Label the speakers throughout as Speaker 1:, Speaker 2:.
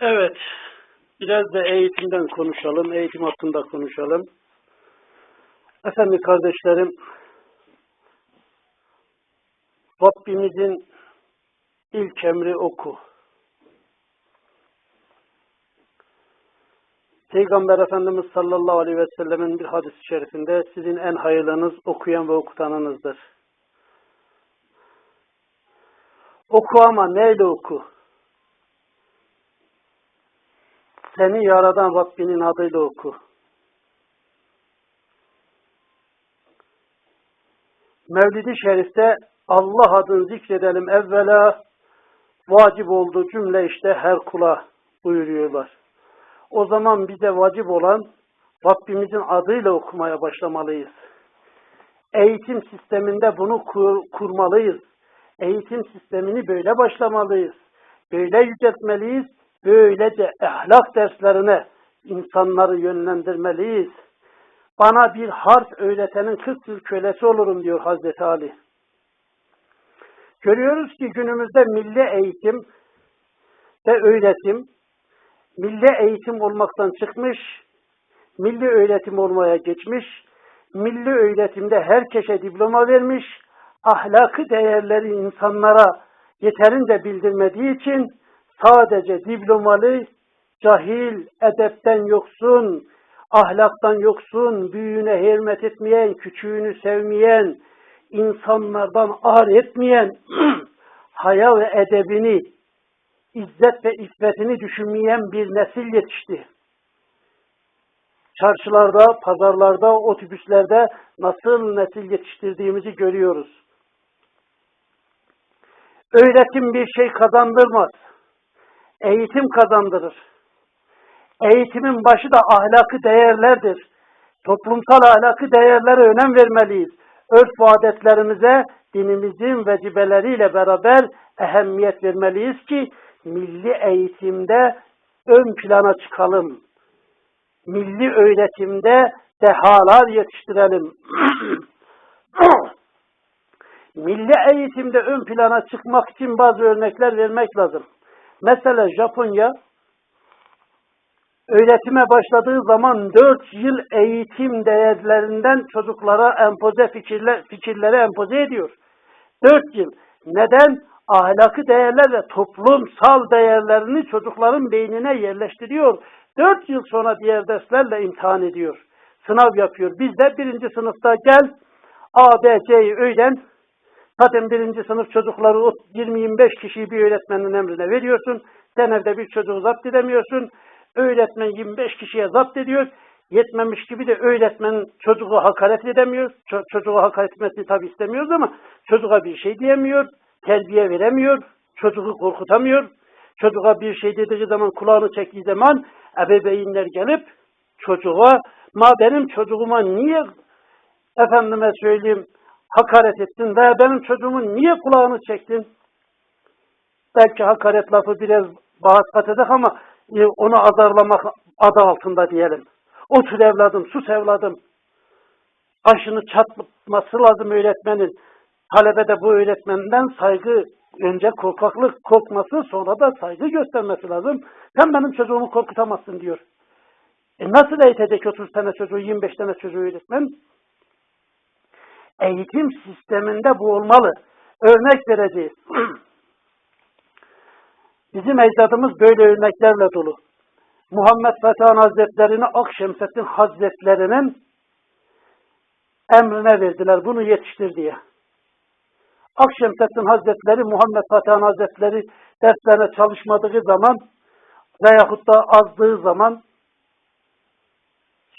Speaker 1: Evet, biraz da eğitimden konuşalım, eğitim hakkında konuşalım. Efendim kardeşlerim, Rabbimizin ilk emri oku. Peygamber Efendimiz sallallahu aleyhi ve sellemin bir hadis-i şerifinde sizin en hayırlınız okuyan ve okutanınızdır. Oku ama neyle oku? Seni yaradan Rabbinin adıyla oku. Mevlid-i Şerif'te Allah adını zikredelim evvela vacip olduğu cümle işte her kula buyuruyorlar. O zaman bize vacip olan Rabbimizin adıyla okumaya başlamalıyız. Eğitim sisteminde bunu kur, kurmalıyız. Eğitim sistemini böyle başlamalıyız. Böyle yüceltmeliyiz. Böylece ahlak derslerine insanları yönlendirmeliyiz. Bana bir harf öğretenin 40 yıl kölesi olurum diyor Hazreti Ali. Görüyoruz ki günümüzde milli eğitim ve öğretim milli eğitim olmaktan çıkmış, milli öğretim olmaya geçmiş, milli öğretimde herkese diploma vermiş, ahlakı değerleri insanlara yeterince bildirmediği için sadece diplomalı, cahil, edepten yoksun, ahlaktan yoksun, büyüğüne hürmet etmeyen, küçüğünü sevmeyen, insanlardan ağır etmeyen, haya ve edebini, izzet ve iffetini düşünmeyen bir nesil yetişti. Çarşılarda, pazarlarda, otobüslerde nasıl nesil yetiştirdiğimizi görüyoruz. Öğretim bir şey kazandırmaz. Eğitim kazandırır. Eğitimin başı da ahlakı değerlerdir. Toplumsal ahlakı değerlere önem vermeliyiz. Örf ve adetlerimize dinimizin vecibeleriyle beraber ehemmiyet vermeliyiz ki milli eğitimde ön plana çıkalım. Milli öğretimde dehalar yetiştirelim. milli eğitimde ön plana çıkmak için bazı örnekler vermek lazım. Mesela Japonya öğretime başladığı zaman dört yıl eğitim değerlerinden çocuklara empoze fikirler, fikirleri empoze ediyor. Dört yıl. Neden? Ahlakı değerler ve toplumsal değerlerini çocukların beynine yerleştiriyor. Dört yıl sonra diğer derslerle imtihan ediyor. Sınav yapıyor. Biz de birinci sınıfta gel A, B, C'yi öğren. Zaten birinci sınıf çocukları 20-25 kişiyi bir öğretmenin emrine veriyorsun. Sen evde bir çocuğu zapt edemiyorsun. Öğretmen 25 kişiye zapt ediyor. Yetmemiş gibi de öğretmen çocuğu hakaret edemiyor. Ço çocuğu hakaret etmesini tabi istemiyoruz ama çocuğa bir şey diyemiyor. Terbiye veremiyor. Çocuğu korkutamıyor. Çocuğa bir şey dediği zaman kulağını çektiği zaman ebeveynler gelip çocuğa ma benim çocuğuma niye efendime söyleyeyim hakaret ettin veya benim çocuğumun niye kulağını çektin? Belki hakaret lafı biraz bağız katacak ama e, onu azarlamak adı altında diyelim. Otur evladım, sus evladım. Başını çatması lazım öğretmenin. Talebe de bu öğretmenden saygı, önce korkaklık korkması, sonra da saygı göstermesi lazım. Sen benim çocuğumu korkutamazsın diyor. E nasıl eğitecek 30 tane çocuğu, 25 tane çocuğu öğretmen? Eğitim sisteminde bu olmalı. Örnek vereceğiz. Bizim ecdadımız böyle örneklerle dolu. Muhammed Fethan Hazretlerini Akşemseddin Hazretlerinin emrine verdiler bunu yetiştir diye. Akşemseddin Hazretleri Muhammed Fethan Hazretleri derslerine çalışmadığı zaman veyahut da azdığı zaman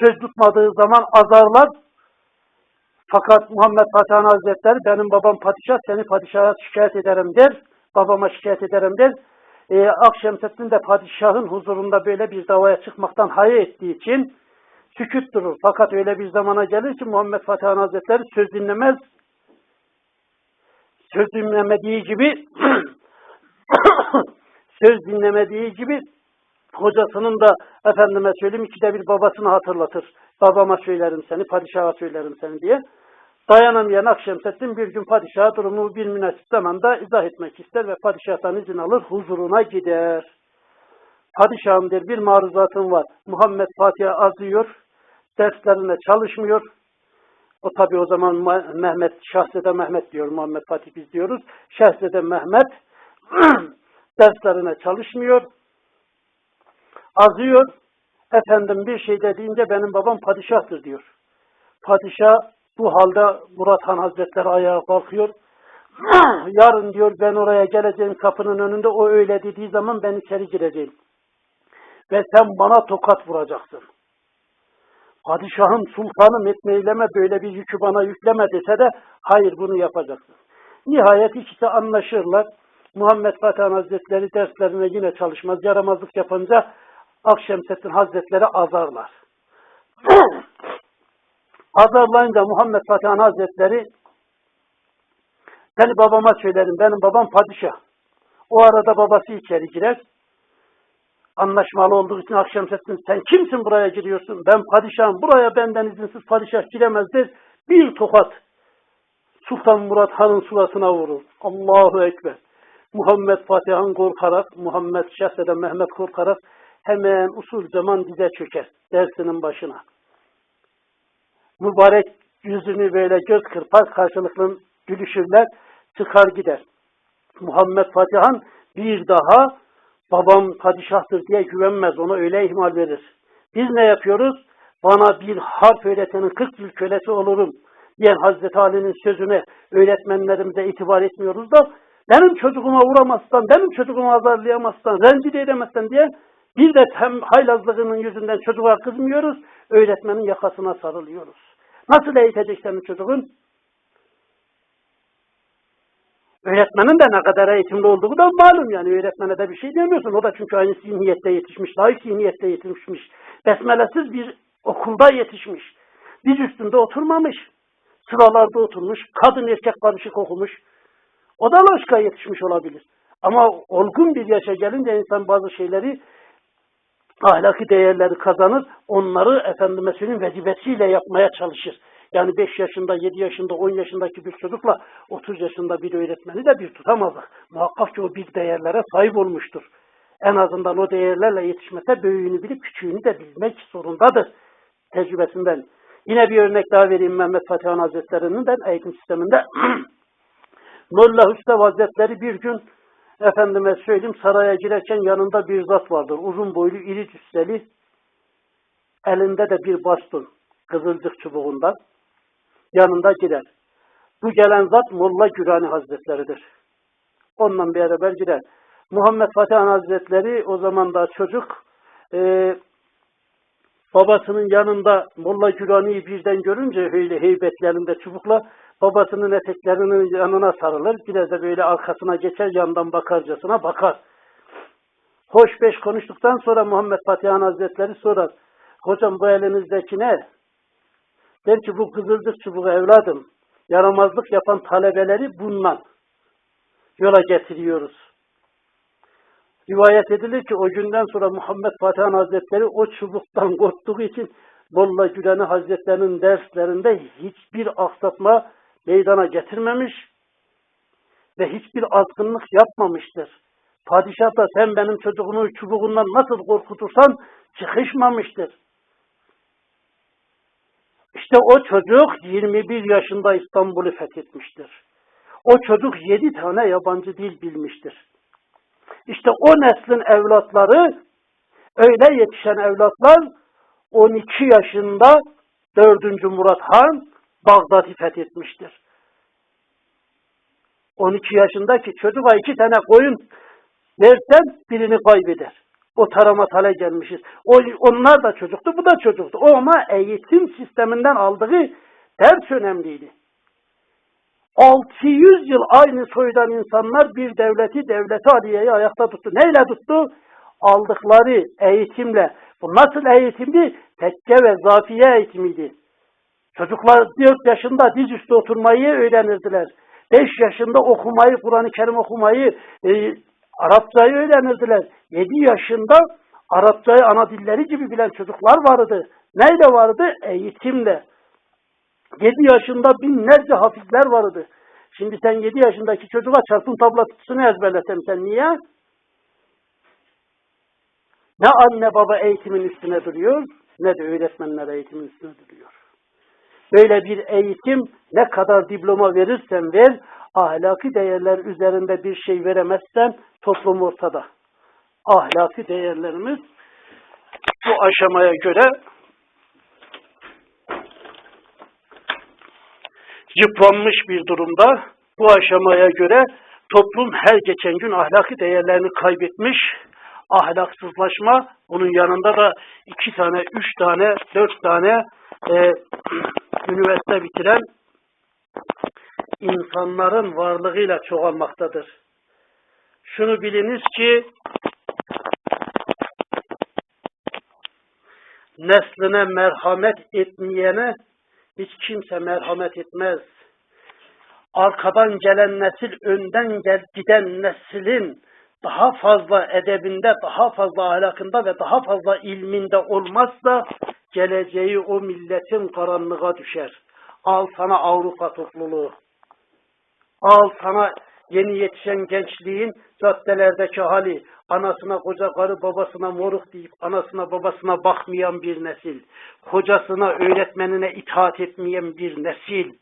Speaker 1: söz tutmadığı zaman azarlar fakat Muhammed Fethan Hazretleri benim babam padişah seni padişaha şikayet ederim der babama şikayet ederim der e, Akşemseddin de padişahın huzurunda böyle bir davaya çıkmaktan hayır ettiği için sükut durur. Fakat öyle bir zamana gelir ki Muhammed Fatih Hazretleri söz dinlemez. Söz dinlemediği gibi söz dinlemediği gibi hocasının da efendime söyleyeyim ikide bir babasını hatırlatır. Babama söylerim seni, padişaha söylerim seni diye. Dayanamayan Akşemseddin bir gün padişaha durumu bir münasip zamanda izah etmek ister ve padişahtan izin alır, huzuruna gider. Padişahım der bir maruzatım var. Muhammed Fatih'e azıyor. Derslerine çalışmıyor. O tabi o zaman Ma- Mehmet, Şahzede Mehmet diyor. Muhammed Fatih biz diyoruz. Şahzede Mehmet derslerine çalışmıyor. Azıyor. Efendim bir şey dediğince benim babam padişahtır diyor. Padişah bu halde Murat Han Hazretleri ayağa kalkıyor. Yarın diyor ben oraya geleceğim kapının önünde o öyle dediği zaman ben içeri gireceğim. Ve sen bana tokat vuracaksın. Padişahım sultanım etmeyleme böyle bir yükü bana yükleme dese de hayır bunu yapacaksın. Nihayet ikisi anlaşırlar. Muhammed Fatih Han Hazretleri derslerine yine çalışmaz. Yaramazlık yapınca Akşemseddin Hazretleri azarlar. Azarlayınca Muhammed Fatih Han Hazretleri seni babama söylerim. Benim babam padişah. O arada babası içeri girer. Anlaşmalı olduğu için Akşemseddin sen kimsin buraya giriyorsun? Ben padişahım. Buraya benden izinsiz padişah giremezdir. Bir tokat Sultan Murat Han'ın sulasına vurur. Allahu Ekber. Muhammed Fatih Han korkarak, Muhammed Şehzade Mehmet korkarak hemen usul zaman dize çöker dersinin başına. Mübarek yüzünü böyle göz kırpar karşılıklı gülüşürler çıkar gider. Muhammed Fatih Han bir daha babam padişahtır diye güvenmez. Ona öyle ihmal verir. Biz ne yapıyoruz? Bana bir harf öğretenin 40 yıl kölesi olurum diyen Hazreti Ali'nin sözüne öğretmenlerimize itibar etmiyoruz da benim çocuğuma vuramazsan, benim çocuğumu azarlayamazsan, rencide edemezsen diye bir de hem haylazlığının yüzünden çocuğa kızmıyoruz, öğretmenin yakasına sarılıyoruz. Nasıl eğitecek senin çocuğun? Öğretmenin de ne kadar eğitimli olduğu da malum yani. Öğretmene de bir şey demiyorsun. O da çünkü aynı zihniyette yetişmiş, layık zihniyette yetişmiş. Besmelesiz bir okulda yetişmiş. Diz üstünde oturmamış. Sıralarda oturmuş. Kadın erkek karışık okumuş. O da loşka yetişmiş olabilir. Ama olgun bir yaşa gelince insan bazı şeyleri ahlaki değerleri kazanır. Onları efendime söyleyeyim vecibesiyle yapmaya çalışır. Yani 5 yaşında, 7 yaşında, 10 yaşındaki bir çocukla 30 yaşında bir öğretmeni de bir tutamazlar. Muhakkak ki o bir değerlere sahip olmuştur. En azından o değerlerle yetişmese büyüğünü bilip küçüğünü de bilmek zorundadır tecrübesinden. Yine bir örnek daha vereyim Mehmet Fatih Han Hazretleri'nin de eğitim sisteminde. Molla Hüsrev Hazretleri bir gün efendime söyleyeyim saraya girerken yanında bir zat vardır. Uzun boylu, iri cüsseli, elinde de bir baston, kızılcık çubuğundan. Yanında gider. Bu gelen zat Molla Gürani Hazretleridir. Onunla beraber gider. Muhammed Fatih Hazretleri o zaman da çocuk e, babasının yanında Molla Gürani'yi birden görünce öyle heybetlerinde çubukla babasının eteklerinin yanına sarılır. Biraz da böyle arkasına geçer yandan bakarcasına bakar. Hoş beş konuştuktan sonra Muhammed Fatih Han Hazretleri sorar. Hocam bu elinizdeki ne? Der ki bu kızılcık çubuğu evladım. Yaramazlık yapan talebeleri bundan yola getiriyoruz. Rivayet edilir ki o günden sonra Muhammed Fatih Han Hazretleri o çubuktan korktuğu için Molla Güleni Hazretlerinin derslerinde hiçbir aksatma meydana getirmemiş ve hiçbir azgınlık yapmamıştır. Padişah da sen benim çocuğumu çubuğundan nasıl korkutursan çıkışmamıştır. İşte o çocuk 21 yaşında İstanbul'u fethetmiştir. O çocuk 7 tane yabancı dil bilmiştir. İşte o neslin evlatları, öyle yetişen evlatlar 12 yaşında 4. Murat Han Bağdat'ı fethetmiştir. 12 yaşındaki çocuğa iki tane koyun versen birini kaybeder. O taramat hale gelmişiz. O, onlar da çocuktu, bu da çocuktu. O ama eğitim sisteminden aldığı ders önemliydi. 600 yıl aynı soydan insanlar bir devleti, devleti aliyeyi ayakta tuttu. Neyle tuttu? Aldıkları eğitimle. Bu nasıl eğitimdi? Tekke ve zafiye eğitimiydi. Çocuklar 4 yaşında dizüstü oturmayı öğrenirdiler. 5 yaşında okumayı, Kur'an-ı Kerim okumayı, e, Arapçayı öğrenirdiler. 7 yaşında Arapçayı ana dilleri gibi bilen çocuklar vardı. Neyle vardı? Eğitimle. 7 yaşında binlerce hafizler vardı. Şimdi sen 7 yaşındaki çocuğa çarpım tablatusunu ezberlesen sen niye? Ne anne baba eğitimin üstüne duruyor, ne de öğretmenler eğitimin üstüne duruyor. Böyle bir eğitim ne kadar diploma verirsen ver, ahlaki değerler üzerinde bir şey veremezsen toplum ortada. Ahlaki değerlerimiz bu aşamaya göre yıpranmış bir durumda. Bu aşamaya göre toplum her geçen gün ahlaki değerlerini kaybetmiş. Ahlaksızlaşma, bunun yanında da iki tane, üç tane, dört tane e, üniversite bitiren insanların varlığıyla çoğalmaktadır. Şunu biliniz ki nesline merhamet etmeyene hiç kimse merhamet etmez. Arkadan gelen nesil önden gel giden neslin daha fazla edebinde, daha fazla ahlakında ve daha fazla ilminde olmazsa geleceği o milletin karanlığa düşer. Al sana Avrupa topluluğu. Al sana yeni yetişen gençliğin caddelerdeki hali, anasına koca karı babasına moruk deyip anasına babasına bakmayan bir nesil, kocasına öğretmenine itaat etmeyen bir nesil,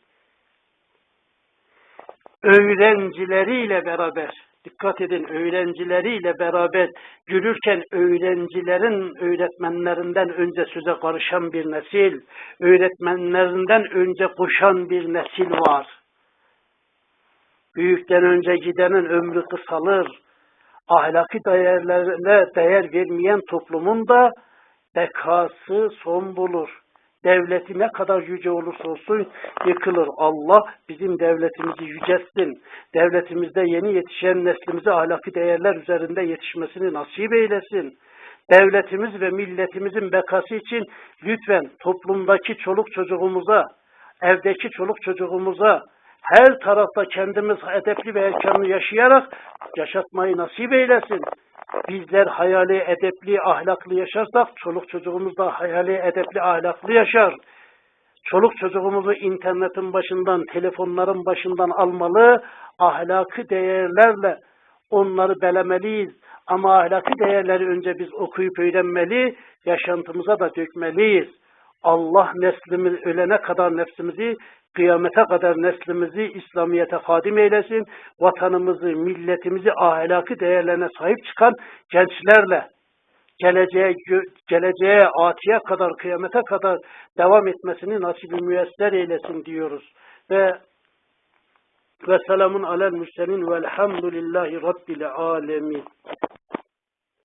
Speaker 1: öğrencileriyle beraber, dikkat edin öğrencileriyle beraber yürürken öğrencilerin öğretmenlerinden önce söze karışan bir nesil, öğretmenlerinden önce koşan bir nesil var. Büyükten önce gidenin ömrü kısalır. Ahlaki değerlerine değer vermeyen toplumun da bekası son bulur. Devleti ne kadar yüce olursa olsun yıkılır. Allah bizim devletimizi yüceltsin. Devletimizde yeni yetişen neslimize ahlaki değerler üzerinde yetişmesini nasip eylesin. Devletimiz ve milletimizin bekası için lütfen toplumdaki çoluk çocuğumuza, evdeki çoluk çocuğumuza, her tarafta kendimiz edepli ve erkanlı yaşayarak yaşatmayı nasip eylesin. Bizler hayali, edepli, ahlaklı yaşarsak çoluk çocuğumuz da hayali, edepli, ahlaklı yaşar. Çoluk çocuğumuzu internetin başından, telefonların başından almalı, ahlaki değerlerle onları belemeliyiz. Ama ahlaki değerleri önce biz okuyup öğrenmeli, yaşantımıza da dökmeliyiz. Allah neslimiz ölene kadar nefsimizi, kıyamete kadar neslimizi İslamiyet'e hadim eylesin. Vatanımızı, milletimizi ahlaki değerlerine sahip çıkan gençlerle geleceğe, geleceğe, atiye kadar, kıyamete kadar devam etmesini nasip-i müyesser eylesin diyoruz. Ve ve selamun alel mürselin velhamdülillahi rabbil alemin.